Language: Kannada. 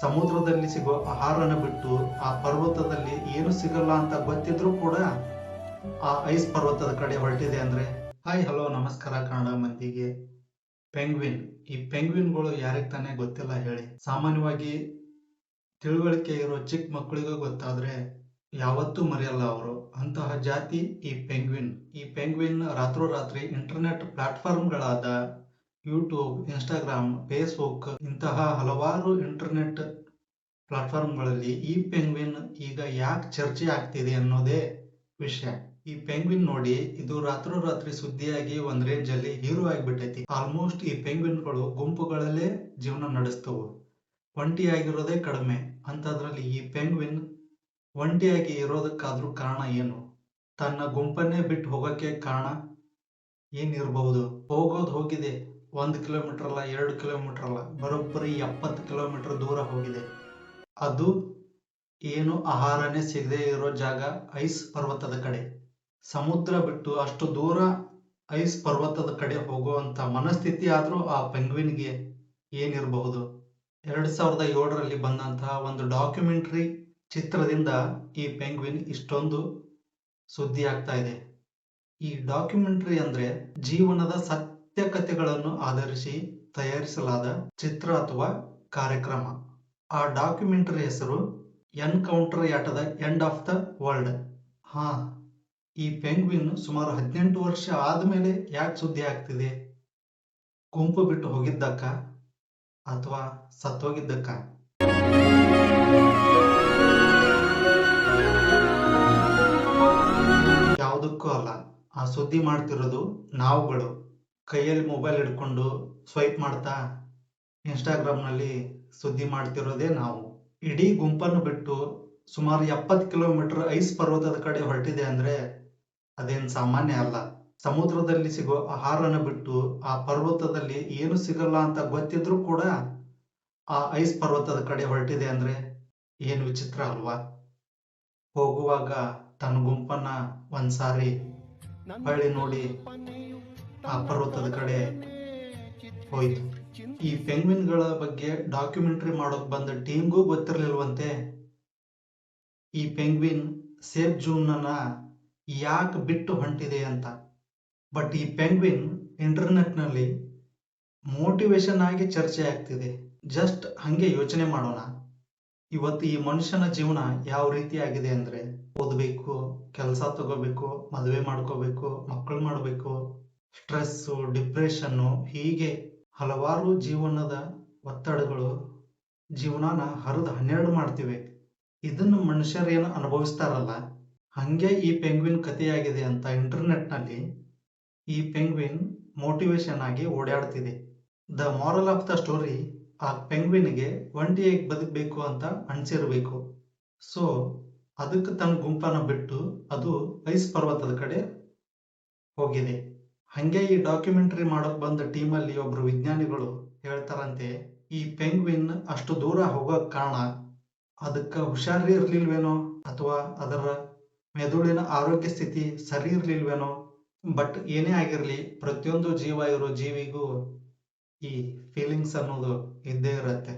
ಸಮುದ್ರದಲ್ಲಿ ಸಿಗೋ ಆಹಾರನ ಬಿಟ್ಟು ಆ ಪರ್ವತದಲ್ಲಿ ಏನು ಸಿಗಲ್ಲ ಅಂತ ಗೊತ್ತಿದ್ರೂ ಕೂಡ ಆ ಐಸ್ ಪರ್ವತದ ಕಡೆ ಹೊರಟಿದೆ ಅಂದ್ರೆ, ಹಾಯ್, ಹಲೋ, ನಮಸ್ಕಾರ, ಕನ್ನಡ ಮಂದಿಗೆ. ಪೆಂಗ್ವಿನ್, ಈ ಪೆಂಗ್ವಿನ್ಗಳು ಯಾರಿಗೆ ತಾನೇ ಗೊತ್ತಿಲ್ಲ ಹೇಳಿ. ಸಾಮಾನ್ಯವಾಗಿ ತಿಳುವಳಿಕೆ ಇರೋ ಚಿಕ್ಕ ಮಕ್ಕಳಿಗೂ ಗೊತ್ತಾದ್ರೆ ಯಾವತ್ತೂ ಮರೆಯಲ್ಲ ಅವರು. ಅಂತಹ ಜಾತಿ ಈ ಪೆಂಗ್ವಿನ್. ಈ ಪೆಂಗ್ವಿನ್ ರಾತ್ರೋರಾತ್ರಿ ಇಂಟರ್ನೆಟ್ ಪ್ಲಾಟ್ಫಾರ್ಮ್ಗಳಾದ ಯೂಟ್ಯೂಬ್ ಇನ್ಸ್ಟಾಗ್ರಾಮ್ ಫೇಸ್ಬುಕ್ ಇಂತಹ ಹಲವಾರು ಇಂಟರ್ನೆಟ್ ಪ್ಲಾಟ್ಫಾರ್ಮ್ಗಳಲ್ಲಿ ಈ ಪೆಂಗ್ವಿನ್ ಈಗ ಯಾಕೆ ಚರ್ಚೆ ಆಗ್ತಿದೆ ಅನ್ನೋದೇ ವಿಷಯ. ಈ ಪೆಂಗ್ವಿನ್ ನೋಡಿ ಇದು ರಾತ್ರೋರಾತ್ರಿ ಸುದ್ದಿಯಾಗಿ ಒಂದ್ ರೇಂಜ್ ಅಲ್ಲಿ ಹೀರೋ ಆಗಿಬಿಟ್ಟೈತಿ. ಆಲ್ಮೋಸ್ಟ್ ಈ ಪೆಂಗ್ವಿನ್ಗಳು ಗುಂಪುಗಳಲ್ಲೇ ಜೀವನ ನಡೆಸ್ತವು. ಒಂಟಿಯಾಗಿರೋದೇ ಕಡಿಮೆ. ಅಂತದ್ರಲ್ಲಿ ಈ ಪೆಂಗ್ವಿನ್ ಒಂಟಿಯಾಗಿ ಇರೋದಕ್ಕಾದ್ರೂ ಕಾರಣ ಏನು? ತನ್ನ ಗುಂಪನ್ನೇ ಬಿಟ್ಟು ಹೋಗಕ್ಕೆ ಕಾರಣ ಏನಿರಬಹುದು? ಹೋಗೋದು ಹೋಗಿದೆ. ಒಂದು ಕಿಲೋಮೀಟರ್ ಅಲ್ಲ, ಎರಡು ಕಿಲೋಮೀಟರ್ ಅಲ್ಲ, ಬರೋಬ್ಬರಿ ಎಪ್ಪತ್ತು ಕಿಲೋಮೀಟರ್ ದೂರ ಹೋಗಿದೆ. ಅದು ಏನು ಆಹಾರನೇ ಸಿಗದೆ ಇರೋ ಜಾಗ ಐಸ್ ಪರ್ವತದ ಕಡೆ. ಸಮುದ್ರ ಬಿಟ್ಟು ಅಷ್ಟು ದೂರ ಐಸ್ ಪರ್ವತದ ಕಡೆ ಹೋಗುವಂಥ ಮನಸ್ಥಿತಿ ಆದ್ರೂ ಆ ಪೆಂಗ್ವಿನ್ಗೆ ಏನಿರಬಹುದು. ಎರಡು ಸಾವಿರದ ಏಳರಲ್ಲಿ ಬಂದಂತಹ ಒಂದು ಡಾಕ್ಯುಮೆಂಟ್ರಿ ಚಿತ್ರದಿಂದ ಈ ಪೆಂಗ್ವಿನ್ ಇಷ್ಟೊಂದು ಸುದ್ದಿ ಆಗ್ತಾ ಇದೆ. ಈ ಡಾಕ್ಯುಮೆಂಟ್ರಿ ಅಂದ್ರೆ ಜೀವನದ ಸತ್ಯ ಕಥೆಗಳನ್ನು ಆಧರಿಸಿ ತಯಾರಿಸಲಾದ ಚಿತ್ರ ಅಥವಾ ಕಾರ್ಯಕ್ರಮ. ಆ ಡಾಕ್ಯುಮೆಂಟರಿ ಹೆಸರು encounter at the end of the world. ಹಾ, ಈ ಪೆಂಗ್ವಿನ್ ಸುಮಾರು ಹದಿನೆಂಟು ವರ್ಷ ಆದಮೇಲೆ ಯಾಕೆ ಸುದ್ದಿ ಆಗ್ತಿದೆ? ಗುಂಪು ಬಿಟ್ಟು ಹೋಗಿದ್ದಕ್ಕ ಅಥವಾ ಸತ್ತೋಗಿದ್ದಕ್ಕ? ಯಾವುದಕ್ಕೂ ಅಲ್ಲ, ಆ ಸುದ್ದಿ ಮಾಡ್ತಿರೋದು ನಾವುಗಳು. ಕೈಯಲ್ಲಿ ಮೊಬೈಲ್ ಹಿಡ್ಕೊಂಡು ಸ್ವೈಪ್ ಮಾಡ್ತಾ ಇನ್ಸ್ಟಾಗ್ರಾಮ್ನಲ್ಲಿ ಸುದ್ದಿ ಮಾಡ್ತಿರೋದೇ ನಾವು. ಇಡೀ ಗುಂಪನ್ನು ಬಿಟ್ಟು ಸುಮಾರು ಎಪ್ಪತ್ತು ಕಿಲೋಮೀಟರ್ ಐಸ್ ಪರ್ವತದ ಕಡೆ ಹೊರಟಿದೆ ಅಂದ್ರೆ ಅದೇನ್ ಸಾಮಾನ್ಯ ಅಲ್ಲ. ಸಮುದ್ರದಲ್ಲಿ ಸಿಗೋ ಆಹಾರನ ಬಿಟ್ಟು ಆ ಪರ್ವತದಲ್ಲಿ ಏನು ಸಿಗಲ್ಲ ಅಂತ ಗೊತ್ತಿದ್ರೂ ಕೂಡ ಆ ಐಸ್ ಪರ್ವತದ ಕಡೆ ಹೊರಟಿದೆ ಅಂದ್ರೆ ಏನು ವಿಚಿತ್ರ ಅಲ್ವಾ? ಹೋಗುವಾಗ ತನ್ನ ಗುಂಪನ್ನ ಒಂದ್ಸಾರಿ ಹೊಳ್ಳಿ ನೋಡಿ ಆ ಪರ್ವತದ ಕಡೆ ಹೋಯ್ತು. ಈ ಪೆಂಗ್ವಿನ್ಗಳ ಬಗ್ಗೆ ಡಾಕ್ಯುಮೆಂಟ್ರಿ ಮಾಡೋಕ್ ಬಂದ ಟೀಮ್ಗೂ ಗೊತ್ತಿರಲಿಲ್ವಂತೆ. ಈ ಪೆಂಗ್ವಿನ್ ಸೇಫ್ ಜೂನ್ನ ಯಾಕೆ ಬಿಟ್ಟು ಹೊಂಟಿದೆ ಅಂತ. ಬಟ್ ಈ ಪೆಂಗ್ವಿನ್ ಇಂಟರ್ನೆಟ್ನಲ್ಲಿ ಮೋಟಿವೇಶನ್ ಆಗಿ ಚರ್ಚೆ ಆಗ್ತಿದೆ. ಜಸ್ಟ್ ಹಂಗೆ ಯೋಚನೆ ಮಾಡೋಣ. ಇವತ್ತು ಈ ಮನುಷ್ಯನ ಜೀವನ ಯಾವ ರೀತಿ ಆಗಿದೆ ಅಂದ್ರೆ ಓದಬೇಕು, ಕೆಲಸ ತಗೋಬೇಕು, ಮದುವೆ ಮಾಡ್ಕೋಬೇಕು ಮಕ್ಕಳು ಮಾಡಬೇಕು ಸ್ಟ್ರೆಸ್ಸು, ಡಿಪ್ರೆಷನ್ನು ಹೀಗೆ ಹಲವಾರು ಜೀವನದ ಒತ್ತಡಗಳು ಜೀವನಾನ ಹರಿದು ಹನ್ನೆರಡು ಮಾಡ್ತಿವೆ. ಇದನ್ನು ಏನು ಅನುಭವಿಸ್ತಾರಲ್ಲ? ಹಂಗೆ ಈ ಪೆಂಗ್ವಿನ್ ಕಥೆಯಾಗಿದೆ ಅಂತ ಇಂಟರ್ನೆಟ್ನಲ್ಲಿ ಈ ಪೆಂಗ್ವಿನ್ ಮೋಟಿವೇಶನ್ ಆಗಿ ಓಡಾಡ್ತಿದೆ. The moral of the story, ಆ ಪೆಂಗ್ವಿನ್ಗೆ ಒಂಟಿಯಾಗಿ ಬದುಕಬೇಕು ಅಂತ ಅನ್ಸಿರ್ಬೇಕು. ಸೊ, ಅದಕ್ಕೆ ತನ್ನ ಗುಂಪನ್ನ ಬಿಟ್ಟು ಅದು ಐಸ್ ಪರ್ವತದ ಕಡೆ ಹೋಗಿದೆ. ಹಂಗೆ ಈ ಡಾಕ್ಯುಮೆಂಟರಿ ಮಾಡೋಕೆ ಬಂದ ಟೀಮಲ್ಲಿ ಒಬ್ರು ವಿಜ್ಞಾನಿಗಳು ಹೇಳ್ತಾರಂತೆ, ಈ ಪೆಂಗ್ವಿನ್ ಅಷ್ಟು ದೂರ ಹೋಗೋಕ್ ಕಾರಣ ಅದಕ್ಕೆ ಹುಷಾರಿ ಇರ್ಲಿಲ್ವೇನೋ ಅಥವಾ ಅದರ ಮೆದುಳಿನ ಆರೋಗ್ಯ ಸ್ಥಿತಿ ಸರಿ ಇರ್ಲಿಲ್ವೇನೋ ಬಟ್ ಏನೇ ಆಗಿರಲಿ ಪ್ರತಿಯೊಂದು ಜೀವ ಇರೋ ಜೀವಿಗೂ ಈ ಫೀಲಿಂಗ್ಸ್ ಅನ್ನೋದು ಇದ್ದೇ ಇರತ್ತೆ.